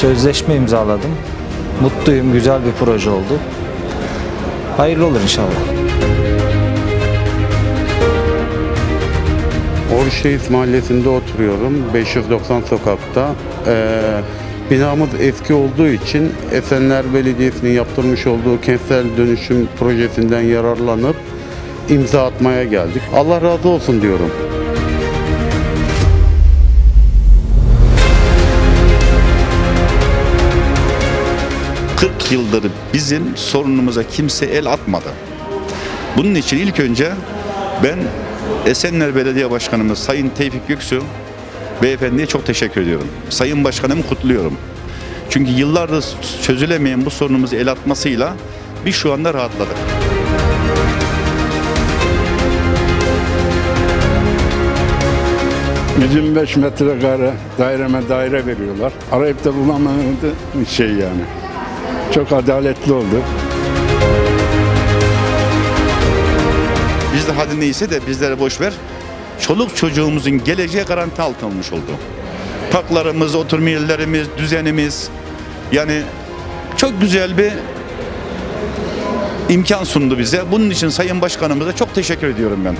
Sözleşme imzaladım. Mutluyum, güzel bir proje oldu. Hayırlı olur inşallah. Oruçşehit Mahallesi'nde oturuyorum. 590 sokakta. Ee, binamız eski olduğu için Esenler Belediyesi'nin yaptırmış olduğu kentsel dönüşüm projesinden yararlanıp imza atmaya geldik. Allah razı olsun diyorum. Hı. 40 yıldır bizim sorunumuza kimse el atmadı. Bunun için ilk önce ben Esenler Belediye Başkanımız Sayın Tevfik Göksu Beyefendiye çok teşekkür ediyorum. Sayın Başkanımı kutluyorum. Çünkü yıllardır çözülemeyen bu sorunumuzu el atmasıyla biz şu anda rahatladık. 125 metrekare daireme daire veriyorlar. Arayıp da bulamadı şey yani. Çok adaletli oldu. Bizde hadi neyse de bizlere boş ver. Çoluk çocuğumuzun geleceği garanti altına almış oldu. Parklarımız, oturma yerlerimiz, düzenimiz yani çok güzel bir imkan sundu bize. Bunun için Sayın Başkanımıza çok teşekkür ediyorum ben.